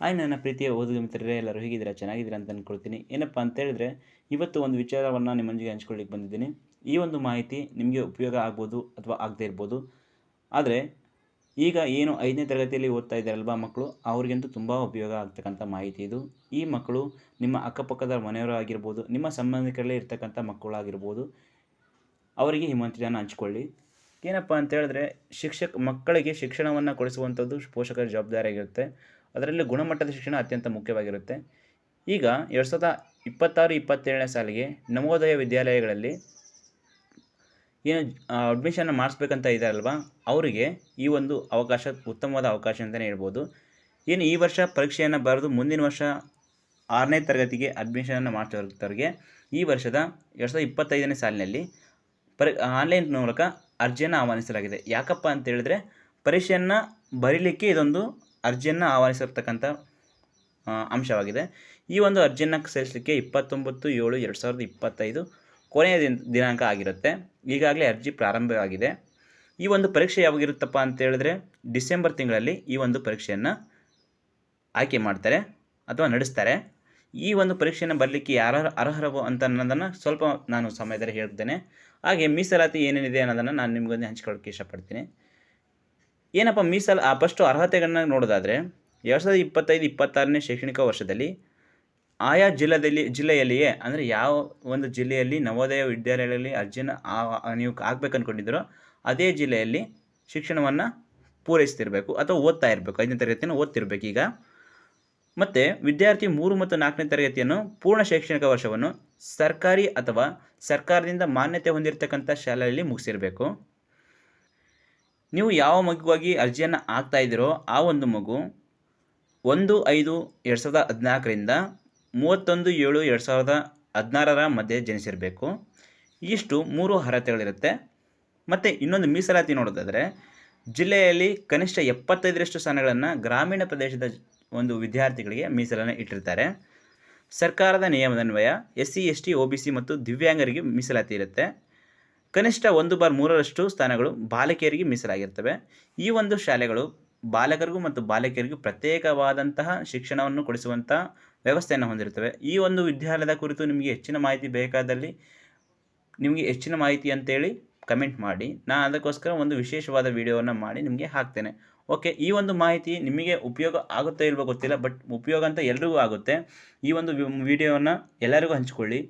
Hi ನನ್ನ ಪ್ರೀತಿಯ ಓದುಗ ಮಿತ್ರರೇ, ಎಲ್ಲರೂ ಹೇಗಿದ್ದೀರಾ? ಚೆನ್ನಾಗಿದ್ದೀರಾ ಅಂತ ಅಂದ್ಕೊಳ್ತೀನಿ ಏನಪ್ಪ ಅಂತ ಹೇಳಿದ್ರೆ, ಇವತ್ತು ಒಂದು ವಿಚಾರವನ್ನು ನಿಮ್ಮೊಂದಿಗೆ ಹಂಚ್ಕೊಳ್ಳಿಕ್ಕೆ ಬಂದಿದ್ದೀನಿ. ಈ ಒಂದು ಮಾಹಿತಿ ನಿಮಗೆ ಉಪಯೋಗ ಆಗ್ಬೋದು ಅಥವಾ ಆಗದೇ ಇರ್ಬೋದು. ಆದರೆ, ಈಗ ಏನು ಐದನೇ ತರಗತಿಯಲ್ಲಿ ಓದ್ತಾ ಇದ್ದಾರಲ್ವಾ ಮಕ್ಕಳು, ಅವ್ರಿಗಂತೂ ತುಂಬ ಉಪಯೋಗ ಆಗ್ತಕ್ಕಂಥ ಮಾಹಿತಿ ಇದು. ಈ ಮಕ್ಕಳು ನಿಮ್ಮ ಅಕ್ಕಪಕ್ಕದ ಮನೆಯವರು ಆಗಿರ್ಬೋದು, ನಿಮ್ಮ ಸಂಬಂಧಿಕರಲ್ಲೇ ಇರ್ತಕ್ಕಂಥ ಮಕ್ಕಳಾಗಿರ್ಬೋದು, ಅವರಿಗೆ ಈ ಮಾಹಿತಿಯನ್ನು ಹಂಚ್ಕೊಳ್ಳಿ. ಏನಪ್ಪ ಅಂತ ಹೇಳಿದ್ರೆ, ಶಿಕ್ಷಕ ಮಕ್ಕಳಿಗೆ ಶಿಕ್ಷಣವನ್ನು ಕೊಡಿಸುವಂಥದ್ದು ಪೋಷಕರ ಜವಾಬ್ದಾರಿಯಾಗಿರುತ್ತೆ. ಅದರಲ್ಲಿ ಗುಣಮಟ್ಟದ ಶಿಕ್ಷಣ ಅತ್ಯಂತ ಮುಖ್ಯವಾಗಿರುತ್ತೆ. ಈಗ ಎರಡು ಸಾವಿರದ ಇಪ್ಪತ್ತಾರು, ಇಪ್ಪತ್ತೇಳನೇ ಸಾಲಿಗೆ ನವೋದಯ ವಿದ್ಯಾಲಯಗಳಲ್ಲಿ ಏನು ಅಡ್ಮಿಷನ್ ಮಾಡಿಸ್ಬೇಕಂತ ಇದ್ದಾರಲ್ವ ಅವರಿಗೆ ಈ ಒಂದು ಅವಕಾಶ, ಉತ್ತಮವಾದ ಅವಕಾಶ ಅಂತಲೇ ಹೇಳ್ಬೋದು. ಏನು ಈ ವರ್ಷ ಪರೀಕ್ಷೆಯನ್ನು ಬರೆದು ಮುಂದಿನ ವರ್ಷ ಆರನೇ ತರಗತಿಗೆ ಅಡ್ಮಿಷನನ್ನು ಮಾಡ್ತಿರೋರಿಗೆ ಈ ವರ್ಷದ ಎರಡು ಸಾವಿರದ ಇಪ್ಪತ್ತೈದನೇ ಸಾಲಿನಲ್ಲಿ ಪರಿ ಆನ್ಲೈನ್ ಮೂಲಕ ಅರ್ಜಿಯನ್ನು ಆಹ್ವಾನಿಸಲಾಗಿದೆ. ಯಾಕಪ್ಪ ಅಂತ ಹೇಳಿದ್ರೆ ಪರೀಕ್ಷೆಯನ್ನು ಬರೀಲಿಕ್ಕೆ ಇದೊಂದು ಅರ್ಜಿಯನ್ನು ಆಹ್ವಾನಿಸಿರ್ತಕ್ಕಂಥ ಅಂಶವಾಗಿದೆ. ಈ ಒಂದು ಅರ್ಜಿಯನ್ನು ಸಲ್ಲಿಸಲಿಕ್ಕೆ ಇಪ್ಪತ್ತೊಂಬತ್ತು ಏಳು ಎರಡು ಸಾವಿರದ ಇಪ್ಪತ್ತೈದು ಕೊನೆಯ ದಿನ, ದಿನಾಂಕ ಆಗಿರುತ್ತೆ. ಈಗಾಗಲೇ ಅರ್ಜಿ ಪ್ರಾರಂಭವಾಗಿದೆ ಈ ಒಂದು ಪರೀಕ್ಷೆ ಯಾವಾಗಿರುತ್ತಪ್ಪ ಅಂತ ಹೇಳಿದ್ರೆ ಡಿಸೆಂಬರ್ ತಿಂಗಳಲ್ಲಿ ಈ ಒಂದು ಪರೀಕ್ಷೆಯನ್ನು ಆಯ್ಕೆ ಮಾಡ್ತಾರೆ ಅಥವಾ ನಡೆಸ್ತಾರೆ. ಈ ಒಂದು ಪರೀಕ್ಷೆಯನ್ನು ಬರಲಿಕ್ಕೆ ಯಾರು ಅರ್ಹರವು ಅಂತ ಅನ್ನೋದನ್ನು ಸ್ವಲ್ಪ ನಾನು ಸಮಯದಲ್ಲಿ ಹೇಳ್ತೇನೆ. ಹಾಗೆ ಮೀಸಲಾತಿ ಏನೇನಿದೆ ಅನ್ನೋದನ್ನು ನಾನು ನಿಮಗೊಂದು ಹಂಚ್ಕೊಳ್ಳೋಕ್ಕೆ ಇಷ್ಟಪಡ್ತೀನಿ. ಏನಪ್ಪ, ಮೀಸಲು, ಆ ಫಸ್ಟು ಅರ್ಹತೆಗಳನ್ನ ನೋಡೋದಾದರೆ, ಎರಡು ಸಾವಿರದ ಇಪ್ಪತ್ತೈದು, ಇಪ್ಪತ್ತಾರನೇ ಶೈಕ್ಷಣಿಕ ವರ್ಷದಲ್ಲಿ ಆಯಾ ಜಿಲ್ಲೆಯಲ್ಲಿ ಜಿಲ್ಲೆಯಲ್ಲಿಯೇ, ಅಂದರೆ ಯಾವ ಒಂದು ಜಿಲ್ಲೆಯಲ್ಲಿ ನವೋದಯ ವಿದ್ಯಾಲಯಗಳಲ್ಲಿ ಅರ್ಜಿನ ನೀವು ಆಗ್ಬೇಕು ಅಂದ್ಕೊಂಡಿದ್ದೀರೋ ಅದೇ ಜಿಲ್ಲೆಯಲ್ಲಿ ಶಿಕ್ಷಣವನ್ನು ಪೂರೈಸ್ತಿರಬೇಕು ಅಥವಾ ಓದ್ತಾ ಇರಬೇಕು, ಐದನೇ ತರಗತಿಯನ್ನು ಓದ್ತಿರ್ಬೇಕು ಈಗ. ಮತ್ತು ವಿದ್ಯಾರ್ಥಿ ಮೂರು ಮತ್ತು ನಾಲ್ಕನೇ ತರಗತಿಯನ್ನು ಪೂರ್ಣ ಶೈಕ್ಷಣಿಕ ವರ್ಷವನ್ನು ಸರ್ಕಾರಿ ಅಥವಾ ಸರ್ಕಾರದಿಂದ ಮಾನ್ಯತೆ ಹೊಂದಿರತಕ್ಕಂಥ ಶಾಲೆಯಲ್ಲಿ ಮುಗಿಸಿರಬೇಕು. ನೀವು ಯಾವ ಮಗುವಾಗಿ ಅರ್ಜಿಯನ್ನು ಹಾಕ್ತಾ ಇದ್ದೀರೋ ಆ ಒಂದು ಮಗು ಒಂದು ಐದು ಎರಡು ಸಾವಿರದ ಹದಿನಾಲ್ಕರಿಂದ ಮೂವತ್ತೊಂದು ಏಳು ಎರಡು ಸಾವಿರದ ಹದಿನಾರರ ಮಧ್ಯೆ ಜನಿಸಿರಬೇಕು. ಇಷ್ಟು ಮೂರು ಅರ್ಹತೆಗಳಿರುತ್ತೆ. ಮತ್ತು ಇನ್ನೊಂದು ಮೀಸಲಾತಿ ನೋಡೋದಾದರೆ, ಜಿಲ್ಲೆಯಲ್ಲಿ ಕನಿಷ್ಠ ಎಪ್ಪತ್ತೈದರಷ್ಟು ಸ್ಥಾನಗಳನ್ನು ಗ್ರಾಮೀಣ ಪ್ರದೇಶದ ಒಂದು ವಿದ್ಯಾರ್ಥಿಗಳಿಗೆ ಮೀಸಲನ್ನು ಇಟ್ಟಿರ್ತಾರೆ. ಸರ್ಕಾರದ ನಿಯಮದನ್ವಯ S C S T O B, C ಮತ್ತು ದಿವ್ಯಾಂಗರಿಗೆ ಮೀಸಲಾತಿ ಇರುತ್ತೆ. ಕನಿಷ್ಠ ಒಂದು ಬಾರ್ ಮೂರರಷ್ಟು ಸ್ಥಾನಗಳು ಬಾಲಕಿಯರಿಗೆ ಮೀಸಲಾಗಿರ್ತವೆ. ಈ ಒಂದು ಶಾಲೆಗಳು ಬಾಲಕರಿಗೂ ಮತ್ತು ಬಾಲಕಿಯರಿಗೂ ಪ್ರತ್ಯೇಕವಾದಂತಹ ಶಿಕ್ಷಣವನ್ನು ಕೊಡಿಸುವಂಥ ವ್ಯವಸ್ಥೆಯನ್ನು ಹೊಂದಿರುತ್ತವೆ. ಈ ಒಂದು ವಿದ್ಯಾಲಯದ ಕುರಿತು ನಿಮಗೆ ಹೆಚ್ಚಿನ ಮಾಹಿತಿ ಬೇಕಾದಲ್ಲಿ ನಿಮಗೆ ಹೆಚ್ಚಿನ ಮಾಹಿತಿ ಅಂತೇಳಿ ಕಮೆಂಟ್ ಮಾಡಿ. ನಾನು ಅದಕ್ಕೋಸ್ಕರ ಒಂದು ವಿಶೇಷವಾದ ವಿಡಿಯೋವನ್ನು ಮಾಡಿ ನಿಮಗೆ ಹಾಕ್ತೇನೆ. ಓಕೆ, ಈ ಒಂದು ಮಾಹಿತಿ ನಿಮಗೆ ಉಪಯೋಗ ಆಗುತ್ತೋ ಇಲ್ವೋ ಗೊತ್ತಿಲ್ಲ, ಬಟ್ ಉಪಯೋಗ ಅಂತ ಎಲ್ರಿಗೂ ಆಗುತ್ತೆ. ಈ ಒಂದು ವಿಡಿಯೋವನ್ನು ಎಲ್ಲರಿಗೂ ಹಂಚ್ಕೊಳ್ಳಿ.